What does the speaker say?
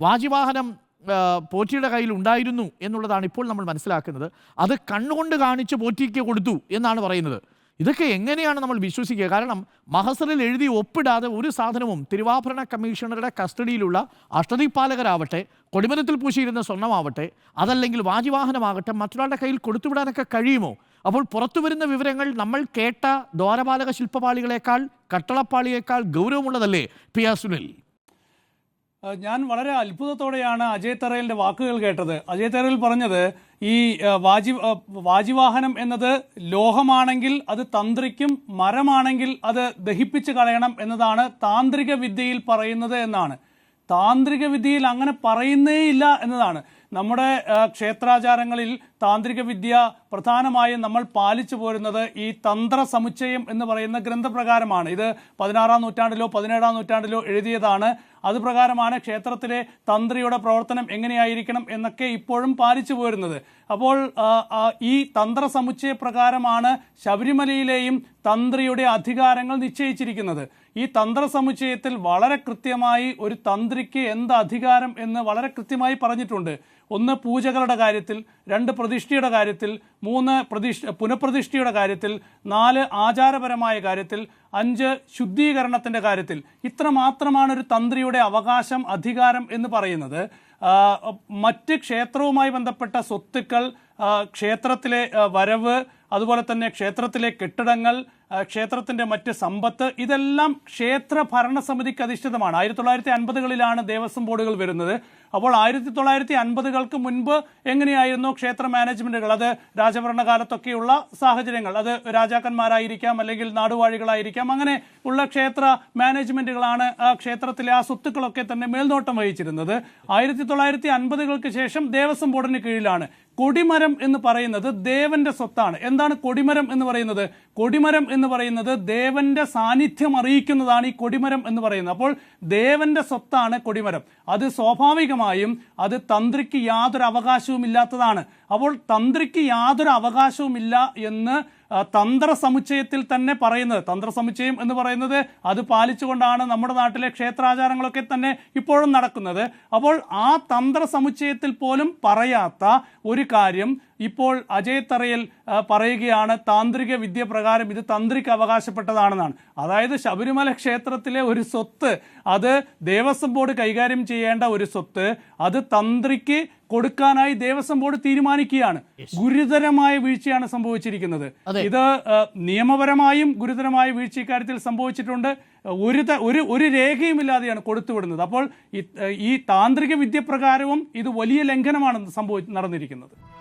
വാജിവാഹനം പോറ്റിയുടെ കയ്യിൽ ഉണ്ടായിരുന്നു എന്നുള്ളതാണ് ഇപ്പോൾ നമ്മൾ മനസ്സിലാക്കുന്നത്. അത് കണ്ണുകൊണ്ട് കാണിച്ച് പോറ്റിക്ക് കൊടുത്തു എന്നാണ് പറയുന്നത്. ഇതൊക്കെ എങ്ങനെയാണ് നമ്മൾ വിശ്വസിക്കുക? കാരണം മഹസറിൽ എഴുതി ഒപ്പിടാതെ ഒരു സാധനവും തിരുവാഭരണ കമ്മീഷണറുടെ കസ്റ്റഡിയിലുള്ള അഷ്ടദീപാലകരാവട്ടെ കൊടിമരത്തിൽ പൂശിയിരുന്ന സ്വർണമാവട്ടെ അതല്ലെങ്കിൽ വാജിവാഹനമാകട്ടെ മറ്റൊരാളുടെ കയ്യിൽ കൊടുത്തുവിടാനൊക്കെ കഴിയുമോ? അപ്പോൾ പുറത്തു വരുന്ന വിവരങ്ങൾ നമ്മൾ കേട്ട ദ്വാരപാലക ശില്പപാളികളെക്കാൾ കട്ടളപ്പാളിയേക്കാൾ ഗൗരവമുള്ളതല്ലേ പി ആർ സുനിൽ ഞാൻ വളരെ അത്ഭുതത്തോടെയാണ് അജയ് തറയലിന്റെ വാക്കുകൾ കേട്ടത്. അജയ് തറയൽ പറഞ്ഞത് ഈ വാജി വാജിവാഹനം എന്നത് ലോഹമാണെങ്കിൽ അത് തന്ത്രിക്കും മരമാണെങ്കിൽ അത് ദഹിപ്പിച്ച് കളയണം എന്നതാണ് താന്ത്രിക വിദ്യയിൽ പറയുന്നത് എന്നാണ്. താന്ത്രിക വിദ്യയിൽ അങ്ങനെ പറയുന്നേ ഇല്ല എന്നതാണ്. നമ്മുടെ ക്ഷേത്രാചാരങ്ങളിൽ താന്ത്രിക വിദ്യ പ്രധാനമായും നമ്മൾ പാലിച്ചു പോരുന്നത് ഈ തന്ത്ര സമുച്ചയം എന്ന് പറയുന്ന ഗ്രന്ഥപ്രകാരമാണ്. ഇത് പതിനാറാം നൂറ്റാണ്ടിലോ പതിനേഴാം നൂറ്റാണ്ടിലോ എഴുതിയതാണ്. അത് പ്രകാരമാണ് ക്ഷേത്രത്തിലെ തന്ത്രിയുടെ പ്രവർത്തനം എങ്ങനെയായിരിക്കണം എന്നൊക്കെ ഇപ്പോഴും പാലിച്ചു പോരുന്നത്. അപ്പോൾ ഈ തന്ത്ര സമുച്ചയ പ്രകാരമാണ് ശബരിമലയിലെയും തന്ത്രിയുടെ അധികാരങ്ങൾ നിശ്ചയിച്ചിരിക്കുന്നത്. ഈ തന്ത്ര സമുച്ചയത്തിൽ വളരെ കൃത്യമായി ഒരു തന്ത്രിക്ക് എന്ത് അധികാരം എന്ന് വളരെ കൃത്യമായി പറഞ്ഞിട്ടുണ്ട്. ഒന്ന് പൂജകളുടെ കാര്യത്തിൽ രണ്ട് പ്രതിഷ്ഠയുടെ കാര്യത്തിൽ മൂന്ന് പ്രതിഷ്ഠ പുനഃപ്രതിഷ്ഠയുടെ കാര്യത്തിൽ നാല് ആചാരപരമായ കാര്യത്തിൽ അഞ്ച് ശുദ്ധീകരണത്തിന്റെ കാര്യത്തിൽ. ഇത്ര മാത്രമാണ് ഒരു തന്ത്രിയുടെ അവകാശം അധികാരം എന്ന് പറയുന്നത് മറ്റ് ക്ഷേത്രവുമായി ബന്ധപ്പെട്ട സ്വത്തുക്കൾ ക്ഷേത്രത്തിലെ വരവ് അതുപോലെ തന്നെ ക്ഷേത്രത്തിലെ കെട്ടിടങ്ങൾ ക്ഷേത്രത്തിന്റെ മറ്റ് സമ്പത്ത് ഇതെല്ലാം ക്ഷേത്ര ഭരണസമിതിക്ക് അധിഷ്ഠിതമാണ്. ആയിരത്തി തൊള്ളായിരത്തി അൻപതുകളിലാണ് ദേവസ്വം ബോർഡുകൾ വരുന്നത്. അപ്പോൾ ആയിരത്തി തൊള്ളായിരത്തി അൻപതുകൾക്ക് മുൻപ് എങ്ങനെയായിരുന്നു ക്ഷേത്ര മാനേജ്മെന്റുകൾ? അത് രാജഭരണകാലത്തൊക്കെയുള്ള സാഹചര്യങ്ങൾ. അത് രാജാക്കന്മാരായിരിക്കാം അല്ലെങ്കിൽ നാടുവാഴികളായിരിക്കാം. അങ്ങനെ ഉള്ള ക്ഷേത്ര മാനേജ്മെന്റുകളാണ് ആ ക്ഷേത്രത്തിലെ ആ സ്വത്തുക്കളൊക്കെ തന്നെ മേൽനോട്ടം വഹിച്ചിരുന്നത്. ആയിരത്തി തൊള്ളായിരത്തി അൻപതുകൾക്ക് ശേഷം ദേവസ്വം ബോർഡിന് കീഴിലാണ്. കൊടിമരം എന്ന് പറയുന്നത് ദേവന്റെ സ്വത്താണ്. എന്താണ് കൊടിമരം എന്ന് പറയുന്നത്? കൊടിമരം എന്ന് പറയുന്നത് ദേവന്റെ സാന്നിധ്യം അറിയിക്കുന്നതാണ് ഈ കൊടിമരം എന്ന് പറയുന്നത്. അപ്പോൾ ദേവന്റെ സ്വത്താണ് കൊടിമരം. അത് സ്വാഭാവികമായും അത് തന്ത്രിക്ക് യാതൊരു അവകാശവും ഇല്ലാത്തതാണ് അപ്പോൾ തന്ത്രിക്ക് യാതൊരു അവകാശവുമില്ല എന്ന് തന്ത്ര സമുച്ചയത്തിൽ തന്നെ പറയുന്നത്. തന്ത്ര സമുച്ചയം എന്ന് പറയുന്നത് അത് പാലിച്ചുകൊണ്ടാണ് നമ്മുടെ നാട്ടിലെ ക്ഷേത്രാചാരങ്ങളൊക്കെ തന്നെ ഇപ്പോഴും നടക്കുന്നത്. അപ്പോൾ ആ തന്ത്ര സമുച്ചയത്തിൽ പോലും പറയാത്ത ഒരു കാര്യം ഇപ്പോൾ അജയ് തറയിൽ പറയുകയാണ് താന്ത്രിക വിദ്യ പ്രകാരം ഇത് തന്ത്രിക്ക് അവകാശപ്പെട്ടതാണെന്നാണ്. അതായത് ശബരിമല ക്ഷേത്രത്തിലെ ഒരു സ്വത്ത് അത് ദേവസ്വം ബോർഡ് കൈകാര്യം ചെയ്യേണ്ട ഒരു സ്വത്ത് അത് തന്ത്രിക്ക് കൊടുക്കാനായി ദേവസ്വം ബോർഡ് തീരുമാനിക്കുകയാണ്. ഗുരുതരമായ വീഴ്ചയാണ് സംഭവിച്ചിരിക്കുന്നത്. ഇത് നിയമപരമായും ഗുരുതരമായ വീഴ്ച ഇക്കാര്യത്തിൽ സംഭവിച്ചിട്ടുണ്ട്. ഒരു ഒരു ഒരു രേഖയും ഇല്ലാതെയാണ് കൊടുത്തുവിടുന്നത്. അപ്പോൾ ഈ- താന്ത്രിക വിദ്യ പ്രകാരവും ഇത് വലിയ ലംഘനമാണ് സംഭവി നടന്നിരിക്കുന്നത്.